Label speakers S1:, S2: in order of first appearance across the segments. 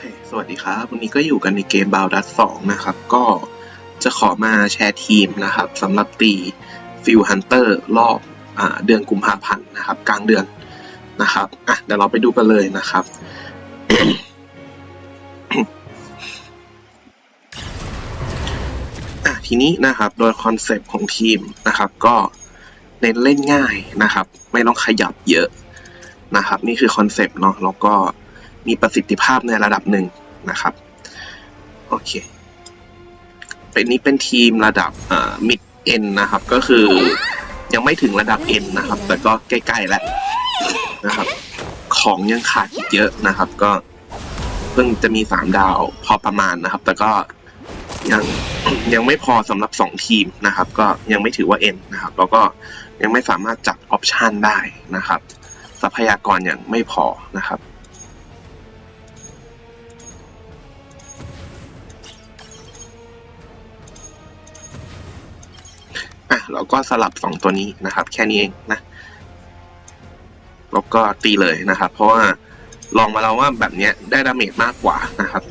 S1: เค สวัสดีครับ วันนี้ก็อยู่กันในเกมบาวดัสสองนะครับ ก็จะขอมาแชร์ทีมนะครับสำหรับตีฟิลฮันเตอร์รอบอเดือนกุมภาพันธ์นะครับ กลางเดือนนะครับ อะ เดี๋ยวเราไปดูกันเลยนะครับ อะ ทีนี้นะครับ โดยคอนเซปต์ของทีมนะครับ ก็เน้นเล่นง่ายนะครับ ไม่ต้องขยับเยอะนะครับ นี่คือคอนเซปต์เนาะ แล้วก็ มีประสิทธิภาพในระดับหนึ่งนะครับ โอเค เป็นนี้เป็นทีมระดับอ่ามิดเอ็นนะครับ ก็คือยังไม่ถึงระดับเอ็นนะครับ แต่ก็ใกล้ๆแล้วนะครับ ของยังขาดอีกเยอะนะครับ ก็เพิ่งจะมีสามดาวพอประมาณนะครับ แต่ก็ยังยังไม่พอสำหรับสองทีมนะครับ ก็ยังไม่ถือว่าเอ็นนะครับ แล้วก็ยังไม่สามารถจัดออปชันได้นะครับ ทรัพยากรยังไม่พอนะครับ อะเราก็สลับสองตัวนี้นะครับ แค่นี้เองนะแล้วก็ตีเลยนะครับ เพราะว่าลองมาแล้วว่าแบบนี้ได้ดาเมจมากกว่านะครับ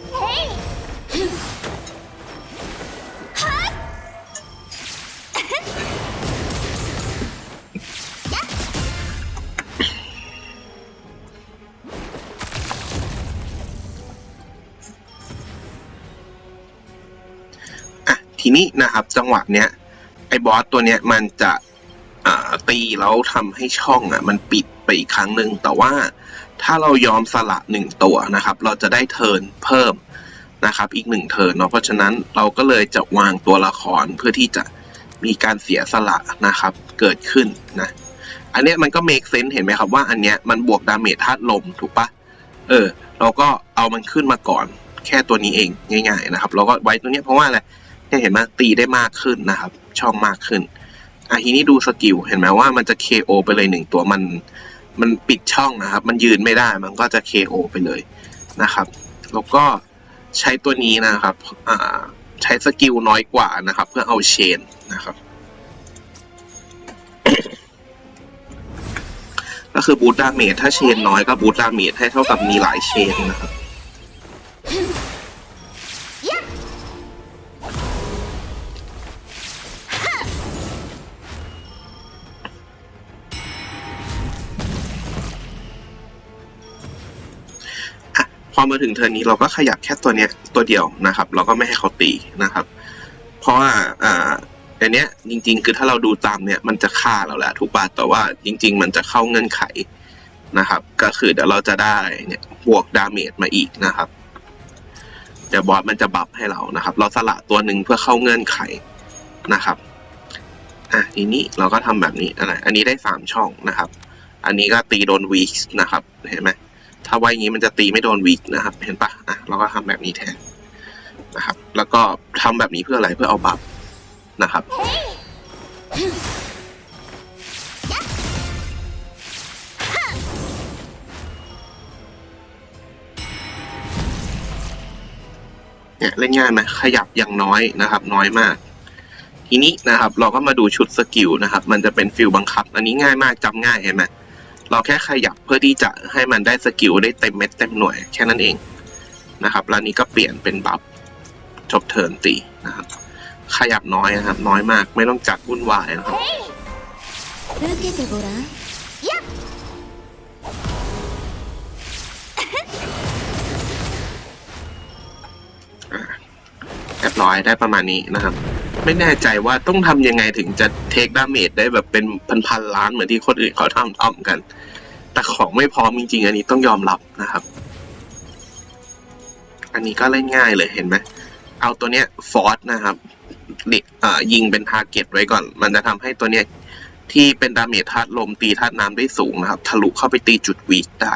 S1: อะทีนี้นะครับจังหวะเนี้ย ไอ้บอสตัวเนี้ยมันจะตีแล้วทำให้ช่องอะ มันปิดไปอีกครั้งหนึ่งแต่ว่าถ้าเรายอมสละหนึ่งตัวนะครับ เราจะได้เทิร์นเพิ่มนะครับ อีกหนึ่งเทิร์นเนาะเพราะฉะนั้นเราก็เลยจะวางตัวละครเพื่อที่จะมีการเสียสละนะครับ เกิดขึ้นนะอันเนี้ยมันก็ make sense เห็นไหมครับว่าอันเนี้ยมันบวกดาเมจธาตุลมถูกปะเออ เราก็เอามันขึ้นมาก่อน แค่ตัวนี้เองง่าย ๆ นะครับ เราก็ไว้ตัวเนี้ยเพราะว่าอะไร เนี่ยเห็นไหมตีได้มากขึ้นนะครับ ช่องมากขึ้นอะทีนี้ดูสกิลเห็นไหมว่ามันจะ KO ไปเลยหนึ่งตัวมันมันปิดช่องนะครับ มันยืนไม่ได้มันก็จะ KO ไปเลยนะครับ แล้วก็ใช้ตัวนี้นะครับอ่าใช้สกิลน้อยกว่านะครับ เพื่อเอาเชนนะครับ ก็คือบูตดาเมจถ้าเชนน้อยก็บูตดาเมจให้เท่ากับมีหลายเชนนะครับ อะพอมาถึงเทิร์นี้เราก็ขยับแค่ตัวเนี้ยตัวเดียวนะครับ เราก็ไม่ให้เขาตีนะครับ เพราะว่าอ่าอันเนี้ยจริง ๆ คือถ้าเราดูตามเนี่ยมันจะฆ่าเราแหละถูกป่ะแต่ว่าจริง ๆ มันจะเข้าเงื่อนไขนะครับ ก็คือเดี๋ยวเราจะได้เนี่ยบวกดาเมจมาอีกนะครับเดี๋ยวบอสมันจะบัฟให้เรานะครับ เราสละตัวหนึ่งเพื่อเข้าเงื่อนไขนะครับอะทีนี้เราก็ทำแบบนี้อะไรอันนี้ได้สามช่องนะครับ อันนี้ก็ตีโดนวีคนะครับเห็นไหม ถ้าไว้อย่างนี้มันจะตีไม่โดนวิกนะครับ เห็นปะอะเราก็ทำแบบนี้แทนนะครับ แล้วก็ทำแบบนี้เพื่ออะไรเพื่อเอาบัฟนะครับเนี่ยเล่นง่ายไหมขยับอย่างน้อยนะครับ น้อยมาก ทีนี้นะครับ เราก็มาดูชุดสกิลนะครับ มันจะเป็นฟิลบังคับ อันนี้ง่ายมากจำง่ายเห็นไหม เราแค่ขยับเพื่อที่จะให้มันได้สกิลได้เต็มเม็ดเต็มหน่วยแค่นั้นเองนะครับ แล้วนี้ก็เปลี่ยนเป็นบัฟจบเทิร์นตีนะครับ ขยับน้อยนะครับ น้อยมากไม่ต้องจัดวุ่นวายนะครับเรียบร้อยได้ประมาณนี้นะครับ ไม่แน่ใจว่าต้องทำยังไงถึงจะเทคดาเมจได้แบบเป็นพันๆล้านเหมือนที่คนอื่นเขาทำทำกัน แต่ของไม่พร้อมจริงๆ อันนี้ต้องยอมรับนะครับ อันนี้ก็เล่นง่ายเลยเห็นไหมเอาตัวเนี้ยฟอร์สนะครับเด็กอ่ายิงเป็นทาร์เก็ตไว้ก่อน มันจะทำให้ตัวเนี้ยที่เป็นดาเมจธาตุลมตีธาตุน้ำได้สูงนะครับ ทะลุเข้าไปตีจุดวีคได้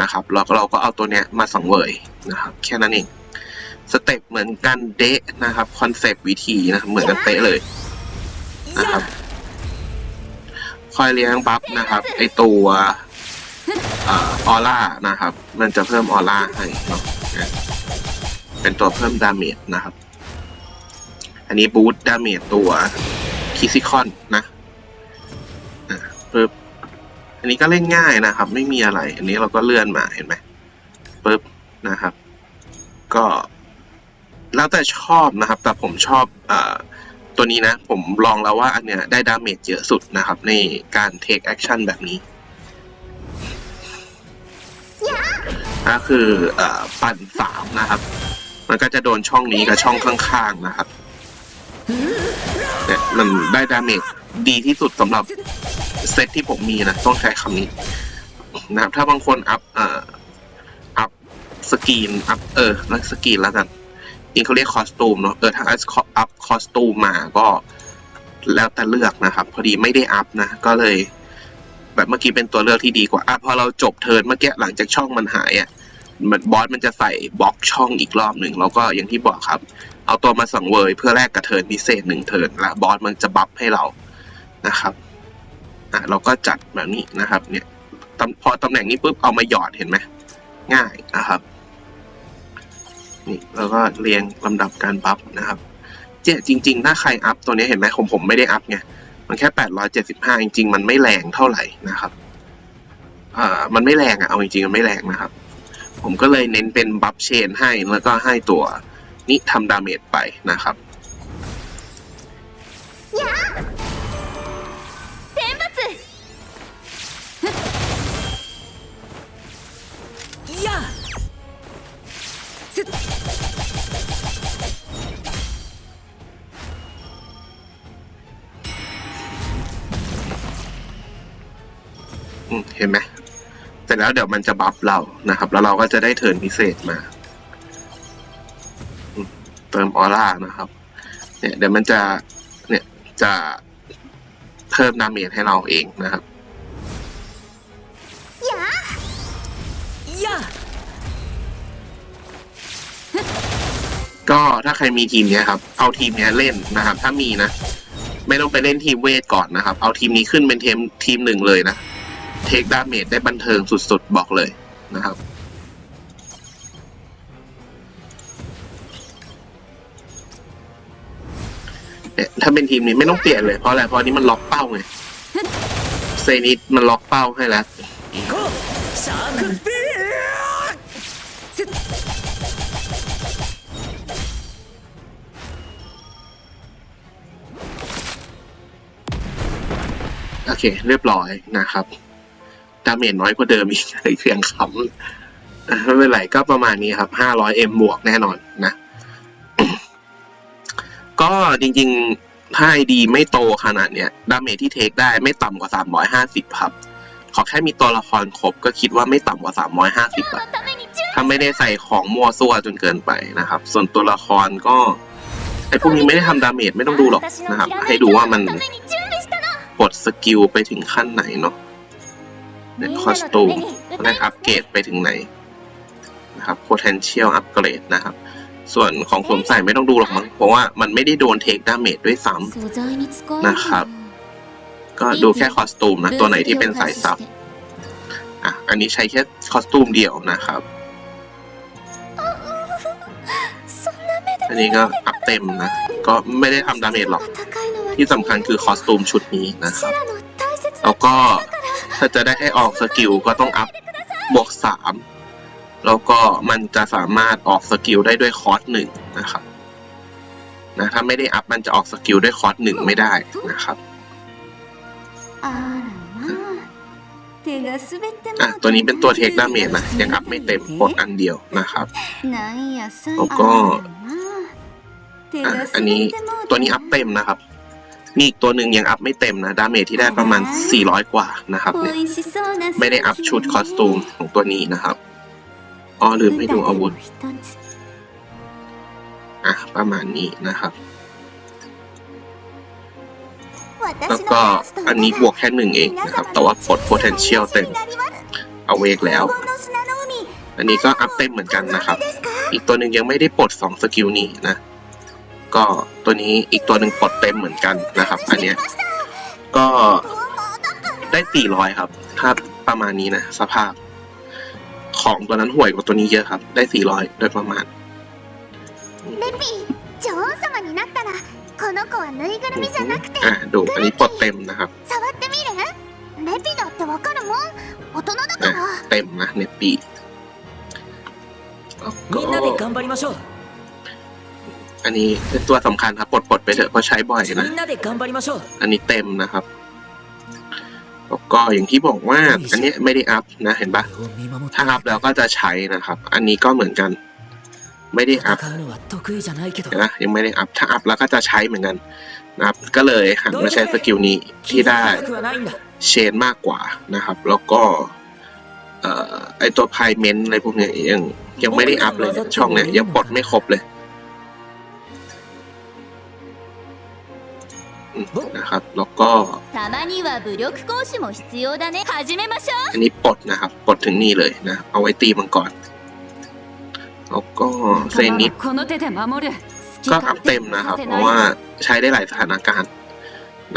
S1: นะครับแล้วเราก็เอาตัวเนี้ยมาสังเวยนะครับ แค่นั้นเอง สเต็ปเหมือนกันเดะนะครับคอนเซปต์วิธีนะครับเหมือนกันเป๊ะเลยนะครับคอยเลี้ยงบัฟนะครับ ไอตัวออร่านะครับ มันจะเพิ่มออร่าให้เนะเป็นตัวเพิ่มดาเมจนะครับ อันนี้บูตดาเมจตัวคิซิคอนนะปึ๊บอันนี้ก็เล่นง่ายนะครับ ไม่มีอะไร อันนี้เราก็เลื่อนมาเห็นไหมปึ๊บนะครับ ก็ แล้วแต่ชอบนะครับ แต่ผมชอบอ่าตัวนี้นะ ผมลองแล้วว่าอันเนี้ยได้ดาเมจเยอะสุดนะครับ ในการเทคแอคชั่นแบบนี้ก็คืออ่าปั่นสามนะครับ มันก็จะโดนช่องนี้กับช่องข้างๆนะครับเนี่ยมันได้ดาเมจดีที่สุดสำหรับเซตที่ผมมีนะต้องใช้คำนี้นะครับถ้าบางคนอัพอ่าอัพสกรีนอัพเออแล้วสกรีนแล้วกัน จริงเขาเรียกคอสตูมเนาะเออถ้าอัพคอสตูมมาก็แล้วแต่เลือกนะครับ พอดีไม่ได้อัพนะ ก็เลย แบบเมื่อกี้เป็นตัวเลือกที่ดีกว่าอะพอเราจบเทิร์นเมื่อกี้หลังจากช่องมันหายอะมือนบอสมันจะใส่บล็อกช่องอีกรอบหนึ่งแล้วก็อย่างที่บอกครับ เอาตัวมาสังเวยเพื่อแลกกับเทิร์นพิเศษหนึ่งเทิร์นและบอสมันจะบัฟให้เรานะครับอะเราก็จัดแบบนี้นะครับ เนี่ยพอตำแหน่งนี้ปุ๊บเอามาหยอดเห็นไหมง่ายนะครับ นี่แล้วก็เรียงลำดับการบัฟนะครับเจ๊จริง ๆ ถ้าใครอัพตัวนี้เห็นไหมผมผมไม่ได้อัพไงมันแค่875จริงๆ มันไม่แรงเท่าไหร่นะครับอ่ามันไม่แรงอะเอาจริงๆ มันไม่แรงนะครับ ผมก็เลยเน้นเป็นบัฟเชนให้แล้วก็ให้ตัวนี้ทำดาเมจไปนะครับ ห็นไหมเสร็จแล้วเดี๋ยวมันจะบัฟเรานะครับ แล้วเราก็จะได้เทิร์นพิเศษมาอืมเติมออร่านะครับ เนี่ยเดี๋ยวมันจะเนี่ยจะเพิ่มดาเมจให้เราเองนะครับ
S2: や
S1: ก็ถ้าใครมีทีมเนี้ยครับ เอาทีมเนี้ยเล่นนะครับ ถ้ามีนะ ไม่ต้องไปเล่นทีมเวทก่อนนะครับ เอาทีมนี้ขึ้นเป็นทีมทีมหนึ่งเลยนะ เทคดาเมจได้บันเทิงสุดๆ บอกเลยนะครับ ถ้าเป็นทีมนี้ไม่ต้องเปลี่ยนเลยเพราะอะไรเพราะนี้มันล็อกเป้าไงเซนิดมันล็อกเป้าให้แล้วโอเค เรียบร้อยนะครับ ดาเมจน้อยกว่าเดิมอีกเลยเพียงคำไม่เป็นไรก็ประมาณนี้ครับ 500m บวกแน่นอนนะ ก็จริงๆ ถ้าไอดีไม่โตขนาดเนี้ย ดาเมจที่เทคได้ไม่ต่ำกว่า 350 ครับ ขอแค่มีตัวละครครบก็คิดว่าไม่ต่ำกว่า 350อะถ้าไม่ได้ใส่ของมัวซัวจนเกินไปนะครับ ส่วนตัวละครก็ไอพวกนี้ไม่ได้ทำดาเมจไม่ต้องดูหรอกนะครับ ให้ดูว่ามันปลดสกิลไปถึงขั้นไหนเนาะ เนคอสตูมนะครับ เกรดไปถึงไหนนะครับ potential upgrade นะครับ ส่วนของสวมใส่ไม่ต้องดูหรอกมั้งเพราะว่ามันไม่ได้โดนเทคดาเมจด้วยซ้ำนะครับ ก็ดูแค่คอสตูมนะ ตัวไหนที่เป็นสายซับอะอันนี้ใช้แค่คอสตูมเดียวนะครับ อันนี้ก็อัพเต็มนะ ก็ไม่ได้ทำดาเมจหรอก ที่สำคัญคือคอสตูมชุดนี้นะครับ แล้วก็ ถ้าจะได้ให้ออกสกิลก็ต้องอัพบวกสามแล้วก็มันจะสามารถออกสกิลได้ด้วยคอร์สหนึ่งนะครับนะถ้าไม่ได้อัพมันจะออกสกิลด้วยคอร์สหนึ่งไม่ได้นะครับอะตัวนี้เป็นตัวเทคดาเมจนะยังอัพไม่เต็มกดอันเดียวนะครับแล้วก็อันนี้ตัวนี้อัพเต็มนะครับ มีอีกตัวหนึ่งยังอัพไม่เต็มนะ ดาเมจที่ได้ประมาณ 400 กว่านะครับเนี่ยไม่ได้อัพชุดคอสตูมของตัวนี้นะครับอ๋อลืมไม่ดูอาวุธอะประมาณนี้นะครับ แล้วก็อันนี้บวกแค่หนึ่งเองนะครับ แต่ว่าปลด potential เต็มเอาเวกแล้ว อันนี้ก็อัพเต็มเหมือนกันนะครับ อีกตัวหนึ่งยังไม่ได้ปลดสองสกิลนี้นะ ก็ตัวนี้อีกตัวหนึ่งปลดเต็มเหมือนกันนะครับ อันเนี้ยก็ได้สี่ร้อยครับ ถ้าประมาณนี้นะ สภาพ ของตัวนั้นห่วยกว่าตัวนี้เยอะครับ ได้สี่ร้อยโดยประมาณ
S3: レピ女王様になったらこの子はぬいぐるみじゃなくて
S1: อ่ะดูอันนี้ปลดเต็มนะครับ
S3: 触ってみるレピだってわかるもん大人だか
S1: อ่ะ
S3: ら
S1: เต็มนะเนปปีโอ ก็
S2: みんなで頑張りましょう
S1: อันนี้เป็นตัวสำคัญครับปลดปลดไปเถอะเพราะใช้บ่อยนะ
S2: みんなで頑張りましょう
S1: อันนี้เต็มนะครับ แล้วก็อย่างที่บอกว่า อันเนี้ยไม่ได้อัพนะเห็นปะ
S2: 俺を見守って
S1: ถ้าอัพแล้วก็จะใช้นะครับ อันนี้ก็เหมือนกัน ไม่ได้อัพ
S2: 戦うのは得意じゃないけど
S1: เห็นปะยังไม่ได้อัพ ถ้าอัพแล้วก็จะใช้เหมือนกันนะครับ ก็เลยหันมาใช้สกิลนี้ที่ได้
S2: 傷つきたくはないんだ
S1: เชนมากกว่านะครับ แล้วก็ เอ่อไอตัวพายเมนอะไรพวกเนี้ยยังยังไม่ได้อัพเลยเนี่ยช่องเนี้ยยังปลดไม่ครบเลย นะครับ แล้วก็
S3: たまには武力行使も必要だね始めましょ
S1: อันนี้ปลดนะครับปลดถึงนี่เลยนะ เอาไว้ตีมังกรแล้วก็เซนิด
S3: この手で守る
S1: ก็อัพเต็มนะครับ เพราะว่าใช้ได้หลายสถานการณ์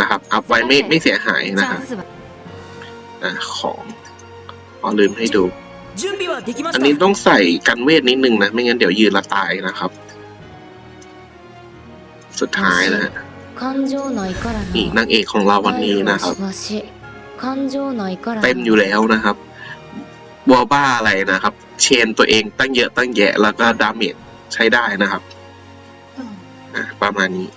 S1: นะครับ อัพไว้ไม่ไม่เสียหายนะ
S3: チ
S1: ค
S3: ャ
S1: รับ
S3: ンスは
S1: อ่ะของอ๋อลืมให้ดู
S2: 準備はできまし
S1: อัน
S2: た
S1: นี้ต้องใส่กันเวทนิดนึงนะ ไม่งั้นเดี๋ยวยืนและตายนะครับ สุดท้ายนะ
S4: อีก
S1: นางเอกของเราวันนี้นะครับเต้นอยู่แล้วนะครับบัวบ้าอะไรนะครับ เชนตัวเองตั้งเยอะตั้งแยะแล้วก็ดาเมจใช้ได้นะครับประมาณนี้